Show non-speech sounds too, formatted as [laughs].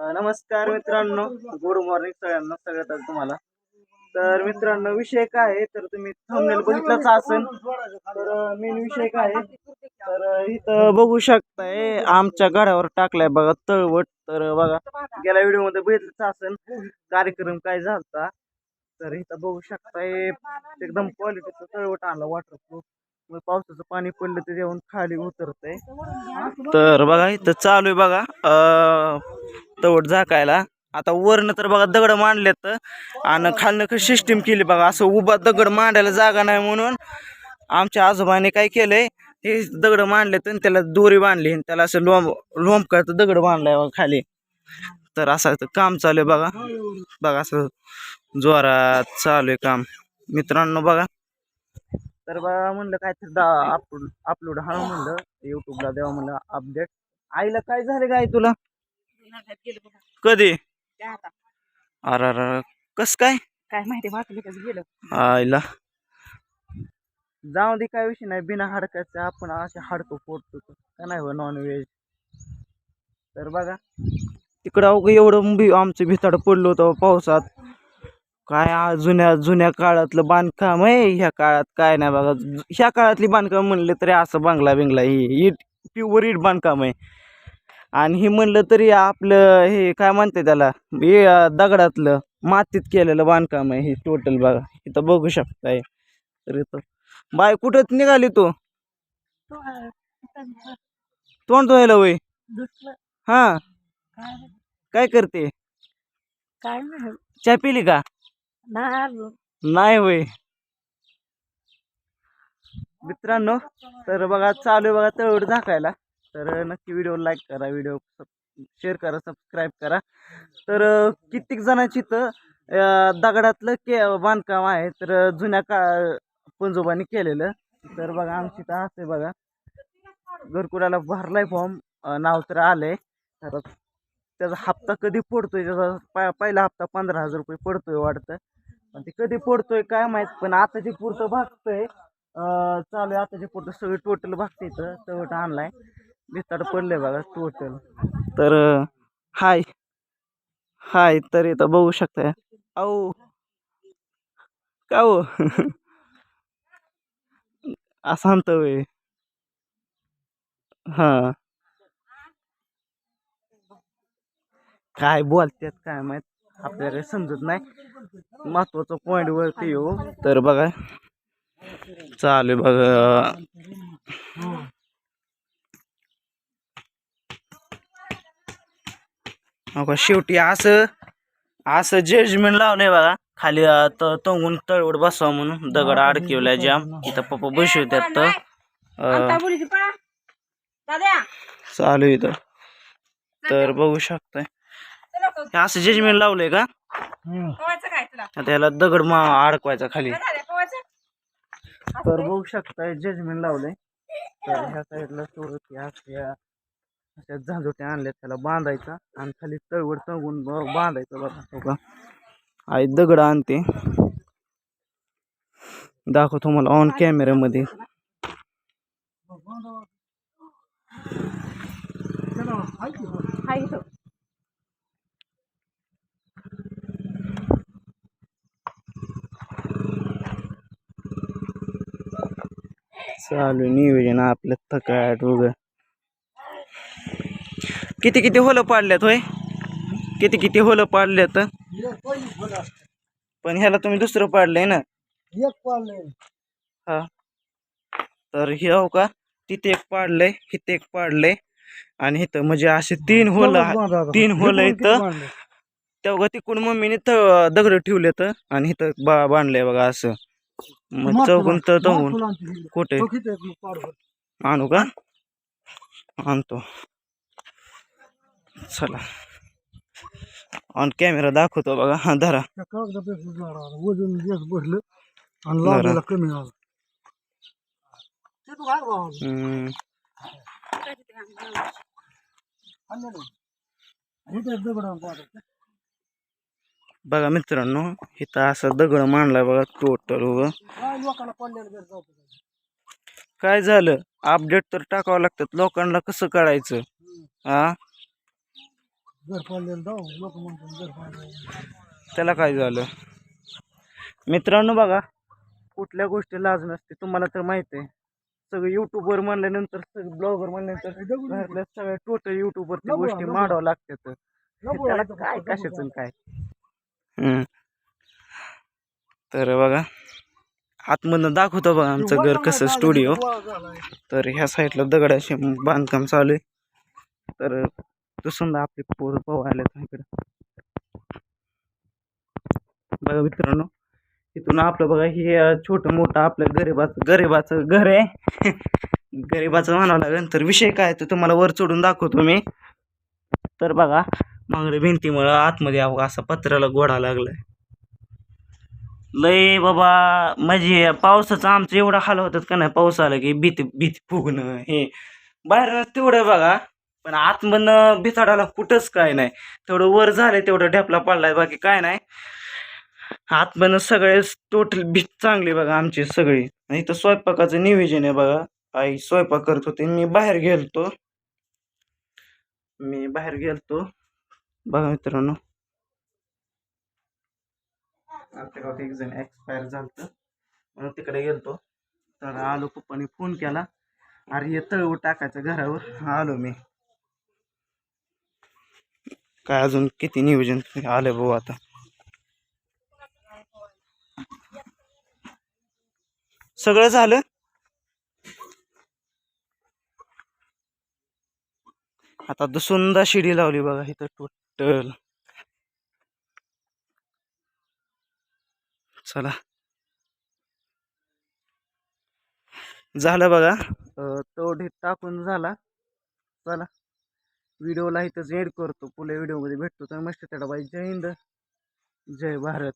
नमस्कार मित्रांनो. Good morning सगळ्यांना सगळ्यात आधी तुम्हाला. तर मित्रांनो विषय काय आहे तर तुम्ही थंबनेल बघितलंच असेल. तर मेन विषय काय आहे. तर इथं बघू शकताय आमच्या गाड्यावर टाकलाय बघा तळवट. तर बघा गेल्या व्हिडिओमध्ये बघितलंच असेल कार्यक्रम काय झालता. तर इथं बघू शकताय एकदम क्वालिटीचं तळवट आणला वॉटरप्रूफ पावसाचं पाणी पडलं ते जेवण खाली उतरतंय. तर बघा इथं चालू आहे बघा. अं, तवट झाकायला. आता वरनं तर बघा दगड मांडलेत आणि खालनं सिस्टीम केली बघा. असं उभा दगड मांडायला जागा नाही म्हणून आमच्या आजोबाने काय केलंय हे दगड मांडलेत आणि त्याला दोरी बांधली आणि त्याला असं लोंब लोंबकाचं दगड बांधलाय बघा खाली. तर असं काम चालू आहे बघा. बघा असं जोरात चालू आहे काम. मित्रांनो बघा. तर बघा म्हणलं काय तर अपलोड अपलोड हा म्हणलं. युट्यूबला देवा म्हणलं अपडेट आईला काय झालं काय तुला? कधी? अरे अरे कस काय? काय माहिती वाटलं कसं गेलं? आईला. जाऊ दे काय विषय नाही. बिना हाडकाचं आपण असे हाडकं फोडतो तर. का नाही हो नॉन व्हेज तर बघा. तिकडं अवघं एवढं बी आमचं भिताड पडलं होतं पावसात. काय आ- जुन्या जुन्या काळातलं बांधकाम आहे ह्या काळात काय नाही बघा. ह्या काळातली बांधकाम म्हणले तरी असं बांगला बिंगला ही इट प्युअर इट बांधकाम आहे. आणि हे म्हणलं तरी आपलं हे काय म्हणते त्याला? हे दगडातलं मातीत केलेलं बांधकाम आहे हे टोटल बघा. इथं बघू शकताय. तर इथं बाय कुठं निघाली तू? तोंड धुवायला वय? हा. काय करते? काय चहा पिली का? नाही होय मित्रांनो तर बघा चालू आहे बघा तळवड झाकायला. तर नक्की व्हिडिओ लाईक करा व्हिडिओ शेअर करा सबस्क्राईब करा. तर कित्येक जणांची तर दगडातलं के बांधकाम आहे. तर जुन्या का पंजोबाने केलेलं. तर बघा आमची तर असं आहे बघा. घरकुलाला भरलाय फॉर्म नाव तर आलंय. तर त्याचा हप्ता कधी पडतोय? त्याचा पा पहिला हप्ता पंधरा हजार रुपये पडतोय वाटतं. पण ते कधी पडतोय काय माहीत? पण आता जे पुरतं भागतंय. चालू आहे. आता जे पुरतं सगळं टोटल भागते इथं. तवट आणलाय भिताड पडलंय बघा टोटल. तर हाय. हाय तर इथं बघू शकताय. अहो. का हो? [laughs] असं म्हणतो होय. हां. काय बोलतात काय माहीत? आपल्याला समजत नाही. महत्वाचं पॉईंट वरती येऊ तर बघा. चालू बघा. का, शेवटी असं असं जजमेंट लावलंय बघा खाली तंगून तळवड बसवा म्हणून दगड अडकिवलाय जाम. इथं पप्पा. दाद्या, चालू आहे इथं. तर बघू शकताय. असं जजमेंट लावलंय का? पोहायचं काय तुला? आता याला दगड मा अडकवायचा खाली? तर बघू शकताय जजमेंट लावलंय. तर ह्या साईडला सोडत या. अशा झांजोट्या आणल्या त्याला बांधायचा आणि खाली तळवड तळवून बांधायचं बघा हो का आई दगड आणते. दाखवतो मला ऑन कॅमेऱ्यामध्ये चालू आहे नियोजन आपलं थकाट वगैरे किती किती होलं पाडल्यात होय? किती किती होलं पाडल्यात? पण ह्याला तुम्ही दुसरं पाडलंय ना? हा. तर हे हो का? तिथे एक पाडलंय इथे एक पाडलंय. आणि इथं म्हणजे असे तीन होल तीन होल इथं. तेव्हा तिकडून मम्मीने दगड ठेवलेत. आणि इथं बा बांधलंय बघा असं. मग चौकून तर तहून कुठे? आणू का? आणतो. चला. ऑन कॅमेरा दाखवतो बघा. हा धरा. वजन जास्त बसलं आणि कमी बघा मित्रांनो इथं असं दगड मांडलाय बघा टोटल काय झालं? अपडेट तर टाकावं लागतात. लोकांना कसं कळायचं? हा? घर पाडलेलं जाऊ लोक म्हणतात घर पाडलं त्याला काय झालं? मित्रांनो बघा कुठल्या गोष्टी लाज नसते तुम्हाला तर माहिती आहे. सगळं युट्यूबवर म्हणल्यानंतर सगळं ब्लॉगर म्हणल्यानंतर घरातल्या सगळ्या टोटल युट्यूबवरती नको, गोष्टी. मांडावं लागतात. नको त्याला व्हायचं काय नको कशाचं काय? हम्म. तर बघा आतमधनं दाखवतो बघा आमचं घर कसं स्टुडिओ. तर ह्या साईडला दगडाचे बांधकाम चालू आहे. तर समजा आपले पोर पाहू आले बघा मित्रांनो इथून आपलं बघा हे छोटं मोठं आपलं गरिबाचं गरिबाचं घर आहे. [laughs] गरिबाचं म्हणावं लागेल. तर विषय काय तर तुम्हाला वर चढून दाखवतो मी. तर बघा मागडे भिंतीमुळं आतमध्ये अहो असा पत्र्याला गोडा लागलाय. लय बाबा म्हणजे पावसाचं आमचं एवढा हाल होतात का नाही? पाऊस आला की भीती भीती फुगणं हे. बाहेर तेवढं बघा. पण आतमधनं भिताडाला कुठंच काय नाही. तेवढं वर झालंय तेवढं ढेपला पडलाय बाकी काय नाही. आतमधनं सगळे टोटल भीत चांगली बघा आमची सगळी. आणि इथं स्वयंपाकाचं नियोजन आहे बघा. आई स्वयंपाक करत होती मी बाहेर गेलतो. मी बाहेर गेलतो. बघा मित्रांनो. आमच्या गावात एक जण एक्सपायर झालं म्हणून तिकडे गेलतो. तर आलो पप्पाने फोन केला. अरे ये तळवू टाकायचं घरावर. आलो मी. काय अजून किती नियोजन आलं भाऊ आता? सगळं झालं? आता दुसुंदा शिडी लावली बघा इथं टोटल. चला. झालं बघा. तो ढीक टाकून झाला. चला. व्हिडिओला इथंच एड करतो. पुढल्या व्हिडिओमध्ये भेटतो. तर मस्त त्याला बाई. जय हिंद. जय भारत.